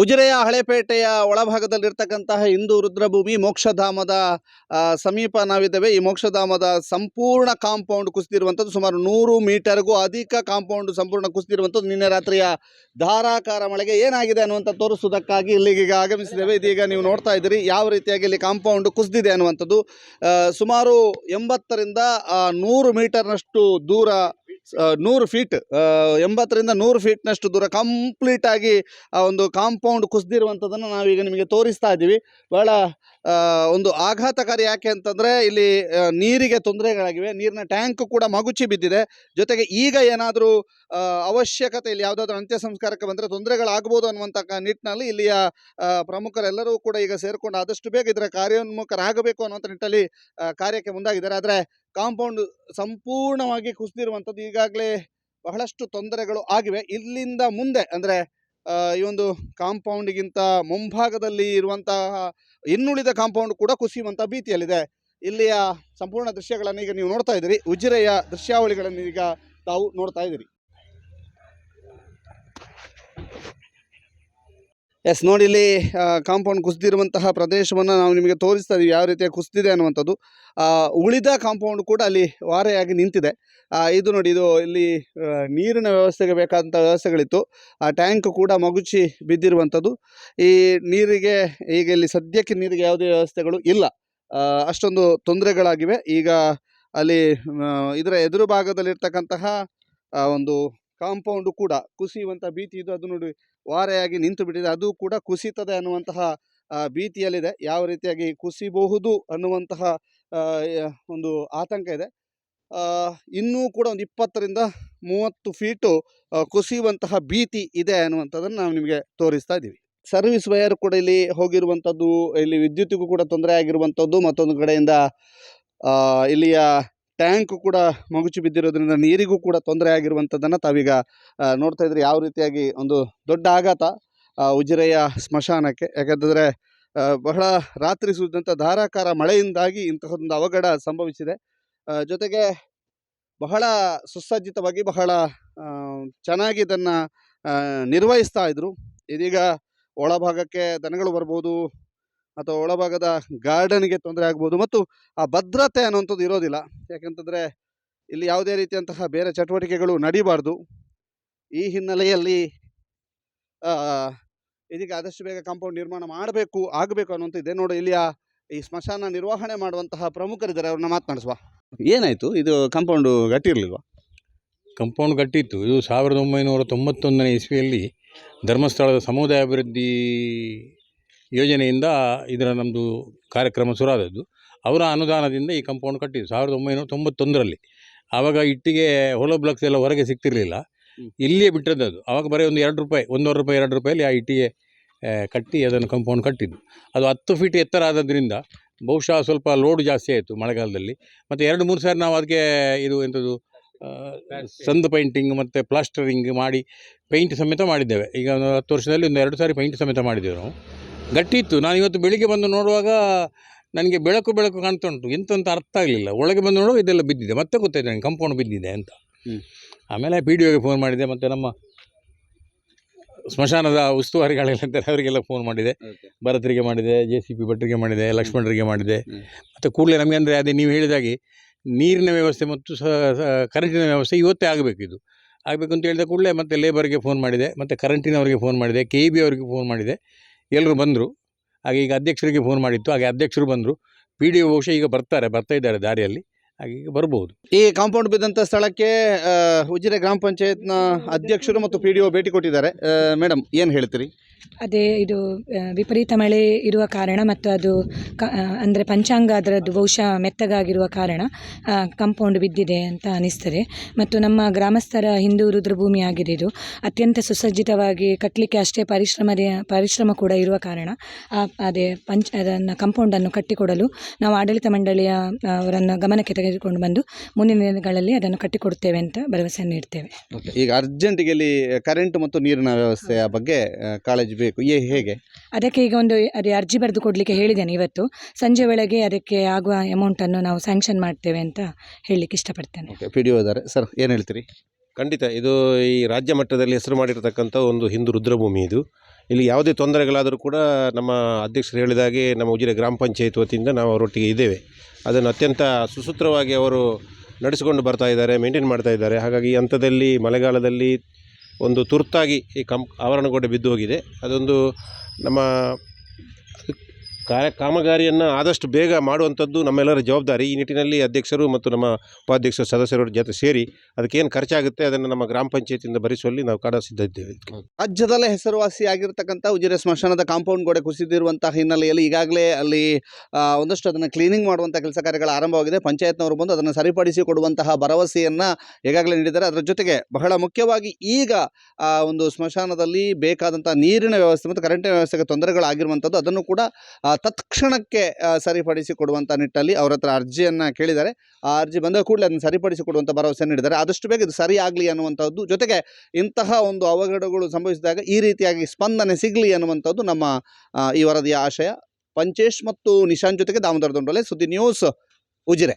ಉಜಿರೆಯ ಹಳೆಪೇಟೆಯ ಒಳಭಾಗದಲ್ಲಿರ್ತಕ್ಕಂತಹ ಹಿಂದೂ ರುದ್ರಭೂಮಿ ಮೋಕ್ಷಧಾಮದ ಸಮೀಪ ನಾವಿದ್ದೇವೆ. ಈ ಮೋಕ್ಷಧಾಮದ ಸಂಪೂರ್ಣ ಕಾಂಪೌಂಡ್ ಕುಸಿದಿರುವಂಥದ್ದು ಸುಮಾರು ನೂರು ಮೀಟರ್ಗೂ ಅಧಿಕ ಕಾಂಪೌಂಡ್ ಸಂಪೂರ್ಣ ಕುಸಿದಿರುವಂಥದ್ದು ನಿನ್ನೆ ರಾತ್ರಿಯ ಧಾರಾಕಾರ ಮಳೆಗೆ ಏನಾಗಿದೆ ಅನ್ನುವಂಥ ತೋರಿಸುವುದಕ್ಕಾಗಿ ಇಲ್ಲಿಗೆ ಈಗ ಆಗಮಿಸಿದ್ದೇವೆ. ಇದೀಗ ನೀವು ನೋಡ್ತಾ ಇದ್ದೀರಿ ಯಾವ ರೀತಿಯಾಗಿ ಇಲ್ಲಿ ಕಾಂಪೌಂಡ್ ಕುಸಿದಿದೆ ಅನ್ನುವಂಥದ್ದು. ಸುಮಾರು ಎಂಬತ್ತರಿಂದ ನೂರು ಮೀಟರ್ನಷ್ಟು ದೂರ ನೂರು ಫೀಟ್ ಎಂಬತ್ತರಿಂದ ನೂರು ಫೀಟ್ನಷ್ಟು ದೂರ ಕಂಪ್ಲೀಟಾಗಿ ಆ ಒಂದು ಕಾಂಪೌಂಡ್ ಕುಸಿದಿರುವಂಥದ್ದನ್ನು ನಾವೀಗ ನಿಮಗೆ ತೋರಿಸ್ತಾ ಇದ್ದೀವಿ. ಆ, ಒಂದು ಆಘಾತಕಾರಿ ಯಾಕೆ ಅಂತಂದರೆ ಇಲ್ಲಿ ನೀರಿಗೆ ತೊಂದರೆಗಳಾಗಿವೆ. ನೀರಿನ ಟ್ಯಾಂಕ್ ಕೂಡ ಮಗುಚಿ ಬಿದ್ದಿದೆ. ಜೊತೆಗೆ ಈಗ ಏನಾದರೂ ಅವಶ್ಯಕತೆ ಇಲ್ಲಿ ಯಾವುದಾದ್ರೂ ಅಂತ್ಯ ಸಂಸ್ಕಾರಕ್ಕೆ ಬಂದರೆ ತೊಂದರೆಗಳಾಗ್ಬೋದು ಅನ್ನುವಂಥ ನಿಟ್ಟಿನಲ್ಲಿ ಇಲ್ಲಿಯ ಪ್ರಮುಖರೆಲ್ಲರೂ ಕೂಡ ಈಗ ಸೇರಿಕೊಂಡು ಆದಷ್ಟು ಬೇಗ ಇದರ ಕಾರ್ಯೋನ್ಮುಖರಾಗಬೇಕು ಅನ್ನುವಂಥ ನಿಟ್ಟಲ್ಲಿ ಕಾರ್ಯಕ್ಕೆ ಮುಂದಾಗಿದ್ದಾರೆ. ಆದರೆ ಕಾಂಪೌಂಡ್ ಸಂಪೂರ್ಣವಾಗಿ ಕುಸಿದಿರುವಂಥದ್ದು ಈಗಾಗಲೇ ಬಹಳಷ್ಟು ತೊಂದರೆಗಳು ಆಗಿವೆ. ಇಲ್ಲಿಂದ ಮುಂದೆ ಅಂದರೆ ಈ ಒಂದು ಕಾಂಪೌಂಡ್ಗಿಂತ ಮುಂಭಾಗದಲ್ಲಿ ಇರುವಂತಹ ಇನ್ನುಳಿದ ಕಾಂಪೌಂಡ್ ಕೂಡ ಕುಸಿಯುವಂಥ ಭೀತಿಯಲ್ಲಿದೆ. ಇಲ್ಲಿಯ ಸಂಪೂರ್ಣ ದೃಶ್ಯಗಳನ್ನು ಈಗ ನೀವು ನೋಡ್ತಾ ಇದ್ದೀರಿ. ಉಜಿರೆಯ ದೃಶ್ಯಾವಳಿಗಳನ್ನು ಈಗ ತಾವು ನೋಡ್ತಾ ಇದ್ದೀರಿ. ಎಸ್ ನೋಡಿ ಇಲ್ಲಿ ಕಾಂಪೌಂಡ್ ಕುಸಿದಿರುವಂತಹ ಪ್ರದೇಶವನ್ನು ನಾವು ನಿಮಗೆ ತೋರಿಸ್ತಾ ಇದ್ದೀವಿ ಯಾವ ರೀತಿಯ ಕುಸಿದಿದೆ ಅನ್ನುವಂಥದ್ದು. ಉಳಿದ ಕಾಂಪೌಂಡ್ ಕೂಡ ಅಲ್ಲಿ ವಾರೆಯಾಗಿ ನಿಂತಿದೆ. ಇದು ನೋಡಿ, ಇದು ಇಲ್ಲಿ ನೀರಿನ ವ್ಯವಸ್ಥೆಗೆ ಬೇಕಾದಂಥ ವ್ಯವಸ್ಥೆಗಳಿತ್ತು. ಆ ಟ್ಯಾಂಕ್ ಕೂಡ ಮಗುಚಿ ಬಿದ್ದಿರುವಂಥದ್ದು. ಈ ನೀರಿಗೆ, ಈಗ ಇಲ್ಲಿ ಸದ್ಯಕ್ಕೆ ನೀರಿಗೆ ಯಾವುದೇ ವ್ಯವಸ್ಥೆಗಳು ಇಲ್ಲ. ಅಷ್ಟೊಂದು ತೊಂದರೆಗಳಾಗಿವೆ. ಈಗ ಅಲ್ಲಿ ಇದರ ಎದುರು ಭಾಗದಲ್ಲಿರ್ತಕ್ಕಂತಹ ಒಂದು ಕಾಂಪೌಂಡು ಕೂಡ ಕುಸಿಯುವಂಥ ಭೀತಿ ಇದು ಅದು ನೋಡಿ ವಾರೆಯಾಗಿ ನಿಂತು ಬಿಟ್ಟಿದೆ. ಅದು ಕೂಡ ಕುಸಿತದೆ ಅನ್ನುವಂತಹ ಭೀತಿಯಲ್ಲಿದೆ. ಯಾವ ರೀತಿಯಾಗಿ ಕುಸಿಬಹುದು ಅನ್ನುವಂತಹ ಒಂದು ಆತಂಕ ಇದೆ. ಇನ್ನೂ ಕೂಡ ಒಂದು ಇಪ್ಪತ್ತರಿಂದ ಮೂವತ್ತು ಫೀಟು ಕುಸಿಯುವಂತಹ ಭೀತಿ ಇದೆ ಅನ್ನುವಂಥದ್ದನ್ನು ನಾವು ನಿಮಗೆ ತೋರಿಸ್ತಾ ಇದ್ದೀವಿ. ಸರ್ವಿಸ್ ವೈರ್ ಕೂಡ ಇಲ್ಲಿ ಹೋಗಿರುವಂಥದ್ದು, ಇಲ್ಲಿ ವಿದ್ಯುತ್ತಿಗೂ ಕೂಡ ತೊಂದರೆ ಆಗಿರುವಂಥದ್ದು ಮತ್ತೊಂದು ಕಡೆಯಿಂದ ಇಲ್ಲಿಯ ಟ್ಯಾಂಕ್ ಕೂಡ ಮಗುಚಿ ಬಿದ್ದಿರೋದ್ರಿಂದ ನೀರಿಗೂ ಕೂಡ ತೊಂದರೆ ಆಗಿರುವಂಥದ್ದನ್ನು ತಾವೀಗ ನೋಡ್ತಾ ಇದ್ರಿ. ಯಾವ ರೀತಿಯಾಗಿ ಒಂದು ದೊಡ್ಡ ಆಘಾತ ಉಜಿರೆಯ ಸ್ಮಶಾನಕ್ಕೆ. ಯಾಕಂತಂದರೆ ಬಹಳ ರಾತ್ರಿ ಸುರಿದಂಥ ಧಾರಾಕಾರ ಮಳೆಯಿಂದಾಗಿ ಇಂತಹದೊಂದು ಅವಘಡ ಸಂಭವಿಸಿದೆ. ಜೊತೆಗೆ ಬಹಳ ಸುಸಜ್ಜಿತವಾಗಿ ಬಹಳ ಚೆನ್ನಾಗಿ ಇದನ್ನು ನಿರ್ವಹಿಸ್ತಾ ಇದ್ರು. ಇದೀಗ ಒಳಭಾಗಕ್ಕೆ ದನಗಳು ಬರ್ಬೋದು ಅಥವಾ ಒಳಭಾಗದ ಗಾರ್ಡನ್ಗೆ ತೊಂದರೆ ಆಗ್ಬೋದು ಮತ್ತು ಆ ಭದ್ರತೆ ಅನ್ನುವಂಥದ್ದು ಇರೋದಿಲ್ಲ. ಯಾಕಂತಂದರೆ ಇಲ್ಲಿ ಯಾವುದೇ ರೀತಿಯಂತಹ ಬೇರೆ ಚಟುವಟಿಕೆಗಳು ನಡಿಬಾರ್ದು. ಈ ಹಿನ್ನೆಲೆಯಲ್ಲಿ ಇದೀಗ ಆದಷ್ಟು ಬೇಗ ಕಾಂಪೌಂಡ್ ನಿರ್ಮಾಣ ಮಾಡಬೇಕು, ಆಗಬೇಕು ಅನ್ನುವಂಥ ಇದೆ. ನೋಡಿ ಇಲ್ಲಿಯ ಈ ಸ್ಮಶಾನ ನಿರ್ವಹಣೆ ಮಾಡುವಂತಹ ಪ್ರಮುಖರಿದ್ದಾರೆ, ಅವ್ರನ್ನ ಮಾತನಾಡಿಸುವ. ಏನಾಯಿತು? ಇದು ಕಾಂಪೌಂಡು ಗಟ್ಟಿ ಇರಲಿಲ್ವಾ ಕಂಪೌಂಡ್ ಗಟ್ಟಿತ್ತು. ಇದು ಸಾವಿರದ ಒಂಬೈನೂರ ತೊಂಬತ್ತೊಂದನೇ ಇಸ್ವಿಯಲ್ಲಿ ಧರ್ಮಸ್ಥಳದ ಸಮುದಾಯ ಅಭಿವೃದ್ಧಿ ಯೋಜನೆಯಿಂದ ಇದರ ನಮ್ಮದು ಕಾರ್ಯಕ್ರಮ ಶುರುವಾದದ್ದು. ಅವರ ಅನುದಾನದಿಂದ ಈ ಕಂಪೌಂಡ್ ಕಟ್ಟಿದ್ದು ಸಾವಿರದ ಒಂಬೈನೂರ ತೊಂಬತ್ತೊಂದರಲ್ಲಿ. ಆವಾಗ ಇಟ್ಟಿಗೆ ಹೊಲ ಬ್ಲಾಕ್ಸ್ ಎಲ್ಲ ಹೊರಗೆ ಸಿಗ್ತಿರಲಿಲ್ಲ. ಇಲ್ಲಿಯೇ ಬಿಟ್ಟದ್ದು ಅದು ಆವಾಗ ಬರೀ ಒಂದು ಎರಡು ರೂಪಾಯಿ ಒಂದೂವರೆ ರೂಪಾಯಿ ಎರಡು ರೂಪಾಯಲ್ಲಿ ಆ ಇಟ್ಟಿಗೆ ಕಟ್ಟಿ ಅದನ್ನು ಕಂಪೌಂಡ್ ಕಟ್ಟಿದ್ದು. ಅದು ಹತ್ತು ಫೀಟ್ ಎತ್ತರ ಆದದ್ರಿಂದ ಬಹುಶಃ ಸ್ವಲ್ಪ ಲೋಡ್ ಜಾಸ್ತಿ ಆಯಿತು ಮಳೆಗಾಲದಲ್ಲಿ. ಮತ್ತು ಎರಡು ಮೂರು ಸಾರಿ ನಾವು ಅದಕ್ಕೆ ಇದು ಎಂಥದ್ದು ಸಂದು ಪೈಂಟಿಂಗ್ ಮತ್ತು ಪ್ಲಾಸ್ಟರಿಂಗ್ ಮಾಡಿ ಪೈಂಟ್ ಸಮೇತ ಮಾಡಿದ್ದೇವೆ. ಈಗ ಒಂದು ಹತ್ತು ವರ್ಷದಲ್ಲಿ ಒಂದು ಎರಡು ಸಾರಿ ಪೈಂಟ್ ಸಮೇತ ಮಾಡಿದ್ದೇವೆ ನಾವು. ಗಟ್ಟಿ ಇತ್ತು ನಾನು ಇವತ್ತು ಬೆಳಿಗ್ಗೆ ಬಂದು ನೋಡುವಾಗ ನನಗೆ ಬೆಳಕು ಬೆಳಕು ಕಾಣ್ತಾ ಉಂಟು ಎಂತ ಅಂತ ಅರ್ಥ ಆಗಲಿಲ್ಲ. ಒಳಗೆ ಬಂದು ನೋಡುವಾಗ ಇದೆಲ್ಲ ಬಿದ್ದಿದೆ. ಮತ್ತೆ ಗೊತ್ತಾಯ್ತು ನನಗೆ ಕಂಪೌಂಡ್ ಬಿದ್ದಿದೆ ಅಂತ. ಆಮೇಲೆ ಪಿ ಡಿ ಒಗೆ ಫೋನ್ ಮಾಡಿದೆ. ಮತ್ತು ನಮ್ಮ ಸ್ಮಶಾನದ ಉಸ್ತುವಾರಿಗಳೆಲ್ಲ ಅವರಿಗೆಲ್ಲ ಫೋನ್ ಮಾಡಿದೆ. ಭರತರಿಗೆ ಮಾಡಿದೆ ಜೆ ಸಿ ಪಿ ಭಟ್ರಿಗೆ ಮಾಡಿದೆ ಲಕ್ಷ್ಮಣರಿಗೆ ಮಾಡಿದೆ. ಮತ್ತು ಕೂಡಲೇ ನಮಗೆ ಅಂದರೆ ಅದೇ ನೀವು ಹೇಳಿದಾಗೆ ನೀರಿನ ವ್ಯವಸ್ಥೆ ಮತ್ತು ಸ ಸ- ಕರೆಂಟಿನ ವ್ಯವಸ್ಥೆ ಇವತ್ತೇ ಆಗಬೇಕು ಇದು. ಆಗಬೇಕು ಅಂತ ಹೇಳಿದ ಕೂಡಲೇ ಮತ್ತೆ ಲೇಬರ್ಗೆ ಫೋನ್ ಮಾಡಿದೆ. ಮತ್ತು ಕರೆಂಟಿನವರಿಗೆ ಫೋನ್ ಮಾಡಿದೆ. ಕೆ ಇ ಬಿ ಅವರಿಗೆ ಫೋನ್ ಮಾಡಿದೆ. ಎಲ್ಲರೂ ಬಂದರು. ಹಾಗೆ ಈಗ ಅಧ್ಯಕ್ಷರಿಗೆ ಫೋನ್ ಮಾಡಿತ್ತು. ಹಾಗೆ ಅಧ್ಯಕ್ಷರು ಬಂದರು. ಪಿ ಡಿ ಒ ಈಗ ಬರ್ತಾರೆ, ಬರ್ತಾ ಇದ್ದಾರೆ ದಾರಿಯಲ್ಲಿ. ಹಾಗೆ ಈಗ ಬರ್ಬೋದು. ಈ ಕಾಂಪೌಂಡ್ ಬಿದ್ದಂಥ ಸ್ಥಳಕ್ಕೆ ಉಜಿರೆ ಗ್ರಾಮ ಪಂಚಾಯತ್ನ ಅಧ್ಯಕ್ಷರು ಮತ್ತು ಪಿ ಡಿ ಒ ಭೇಟಿ ಕೊಟ್ಟಿದ್ದಾರೆ. ಮೇಡಮ್ ಏನು ಹೇಳ್ತೀರಿ? ಅದೇ ಇದು ವಿಪರೀತ ಮಳೆ ಇರುವ ಕಾರಣ ಮತ್ತು ಅದು ಕ ಅಂದರೆ ಪಂಚಾಂಗ ಅದರದ್ದು ಬಹುಶಃ ಮೆತ್ತಗಾಗಿರುವ ಕಾರಣ ಕಂಪೌಂಡ್ ಬಿದ್ದಿದೆ ಅಂತ ಅನಿಸ್ತದೆ. ಮತ್ತು ನಮ್ಮ ಗ್ರಾಮಸ್ಥರ ಹಿಂದೂ ರುದ್ರಭೂಮಿ ಆಗಿದೆ ಇದು. ಅತ್ಯಂತ ಸುಸಜ್ಜಿತವಾಗಿ ಕಟ್ಟಲಿಕ್ಕೆ ಅಷ್ಟೇ ಪರಿಶ್ರಮದ ಪರಿಶ್ರಮ ಕೂಡ ಇರುವ ಕಾರಣ ಅದೇ ಪಂಚ ಅದನ್ನು ಕಂಪೌಂಡನ್ನು ಕಟ್ಟಿಕೊಡಲು ನಾವು ಆಡಳಿತ ಮಂಡಳಿಯ ಅವರನ್ನು ಗಮನಕ್ಕೆ ತೆಗೆದುಕೊಂಡು ಬಂದು ಮುಂದಿನ ದಿನಗಳಲ್ಲಿ ಅದನ್ನು ಕಟ್ಟಿಕೊಡುತ್ತೇವೆ ಅಂತ ಭರವಸೆಯನ್ನು ನೀಡ್ತೇವೆ. ಈಗ ಅರ್ಜೆಂಟಿಗೆ ಕರೆಂಟ್ ಮತ್ತು ನೀರಿನ ವ್ಯವಸ್ಥೆಯ ಬಗ್ಗೆ ಆ, ಕಾಳಜಿ ಬೇಕು. ಏ ಹೇಗೆ? ಅದಕ್ಕೆ ಈಗ ಒಂದು ಅದೇ ಅರ್ಜಿ ಬರೆದು ಕೊಡಲಿಕ್ಕೆ ಹೇಳಿದ್ದೇನೆ ಇವತ್ತು. ಸಂಜೆ ವೇಳೆಗೆ ಅದಕ್ಕೆ ಆಗುವ ಅಮೌಂಟನ್ನು ನಾವು ಸ್ಯಾಂಕ್ಷನ್ ಮಾಡ್ತೇವೆ ಅಂತ ಹೇಳಲಿಕ್ಕೆ ಇಷ್ಟಪಡ್ತೇನೆ. ಓಕೆ ಪಿ ಡಿ ಒ ಇದ್ದಾರೆ. ಸರ್ ಏನು ಹೇಳ್ತೀರಿ? ಖಂಡಿತ ಇದು ಈ ರಾಜ್ಯ ಮಟ್ಟದಲ್ಲಿ ಹೆಸರು ಮಾಡಿರತಕ್ಕಂಥ ಒಂದು ಹಿಂದೂ ರುದ್ರಭೂಮಿ ಇದು. ಇಲ್ಲಿ ಯಾವುದೇ ತೊಂದರೆಗಳಾದರೂ ಕೂಡ ನಮ್ಮ ಅಧ್ಯಕ್ಷರು ಹೇಳಿದ ಹಾಗೆ ನಮ್ಮ ಉಜಿರೆ ಗ್ರಾಮ ಪಂಚಾಯತ್ ವತಿಯಿಂದ ನಾವು ಅವರೊಟ್ಟಿಗೆ ಇದ್ದೇವೆ. ಅದನ್ನು ಅತ್ಯಂತ ಸುಸೂತ್ರವಾಗಿ ಅವರು ನಡೆಸಿಕೊಂಡು ಬರ್ತಾ ಇದ್ದಾರೆ ಮೇಂಟೈನ್ ಮಾಡ್ತಾ ಇದ್ದಾರೆ. ಹಾಗಾಗಿ ಈ ಹಂತದಲ್ಲಿ ಮಳೆಗಾಲದಲ್ಲಿ ಒಂದು ತುರ್ತಾಗಿ ಈ ಕಂಪ್ ಆವರಣಗೋಡೆ ಬಿದ್ದು ಹೋಗಿದೆ. ಅದೊಂದು ನಮ್ಮ ಕಾರ್ಯ, ಕಾಮಗಾರಿಯನ್ನು ಆದಷ್ಟು ಬೇಗ ಮಾಡುವಂಥದ್ದು ನಮ್ಮೆಲ್ಲರ ಜವಾಬ್ದಾರಿ. ಈ ನಿಟ್ಟಿನಲ್ಲಿ ಅಧ್ಯಕ್ಷರು ಮತ್ತು ನಮ್ಮ ಉಪಾಧ್ಯಕ್ಷರು ಸದಸ್ಯರ ಜೊತೆ ಸೇರಿ ಅದಕ್ಕೇನು ಖರ್ಚಾಗುತ್ತೆ ಅದನ್ನು ನಮ್ಮ ಗ್ರಾಮ ಪಂಚಾಯತಿಯಿಂದ ಭರಿಸುವಲ್ಲಿ ನಾವು ಕಾಡ ಸಿದ್ಧ ಇದ್ದೇವೆ ರಾಜ್ಯದಲ್ಲೇ ಹೆಸರುವಾಸಿಯಾಗಿರ್ತಕ್ಕಂಥ ಉಜಿರೆ ಸ್ಮಶಾನದ ಕಾಂಪೌಂಡ್ ಗೋಡೆ ಕುಸಿದಿರುವಂತಹ ಹಿನ್ನೆಲೆಯಲ್ಲಿ ಈಗಾಗಲೇ ಅಲ್ಲಿ ಒಂದಷ್ಟು ಅದನ್ನು ಕ್ಲೀನಿಂಗ್ ಮಾಡುವಂಥ ಕೆಲಸ ಕಾರ್ಯಗಳು ಆರಂಭವಾಗಿದೆ. ಪಂಚಾಯತ್ನವರು ಬಂದು ಅದನ್ನು ಸರಿಪಡಿಸಿ ಕೊಡುವಂತಹ ಭರವಸೆಯನ್ನು ಈಗಾಗಲೇ ನೀಡಿದ್ದಾರೆ. ಅದರ ಜೊತೆಗೆ ಬಹಳ ಮುಖ್ಯವಾಗಿ ಈಗ ಒಂದು ಸ್ಮಶಾನದಲ್ಲಿ ಬೇಕಾದಂಥ ನೀರಿನ ವ್ಯವಸ್ಥೆ ಮತ್ತು ಕರೆಂಟಿನ ವ್ಯವಸ್ಥೆಗೆ ತೊಂದರೆಗಳಾಗಿರುವಂಥದ್ದು ಅದನ್ನು ಕೂಡ ತತ್ಕ್ಷಣಕ್ಕೆ ಸರಿಪಡಿಸಿಕೊಡುವಂಥ ಸರಿಪಡಿಸಿ ಕೊಡುವಂಥ ನಿಟ್ಟಲ್ಲಿ ಅವರ ಹತ್ರ ಅರ್ಜಿಯನ್ನು ಕೇಳಿದ್ದಾರೆ. ಆ ಅರ್ಜಿ ಬಂದ ಕೂಡಲೇ ಅದನ್ನು ಸರಿಪಡಿಸಿ ಕೊಡುವಂಥ ಭರವಸೆ ನೀಡಿದ್ದಾರೆ. ಆದಷ್ಟು ಬೇಗ ಇದು ಸರಿಯಾಗಲಿ ಅನ್ನುವಂಥದ್ದು ಜೊತೆಗೆ ಇಂತಹ ಒಂದು ಅವಘಡಗಳು ಸಂಭವಿಸಿದಾಗ ಈ ರೀತಿಯಾಗಿ ಸ್ಪಂದನೆ ಸಿಗಲಿ ಅನ್ನುವಂಥದ್ದು ನಮ್ಮ ಈ ವರದಿಯ ಆಶಯ. ಪಂಚೇಶ್ ಮತ್ತು ನಿಶಾನ್ ಜೊತೆಗೆ ದಾಮೋದರ ದೊಂಡೋಲೆ, ಸುದ್ದಿ ನ್ಯೂಸ್ ಉಜಿರೆ.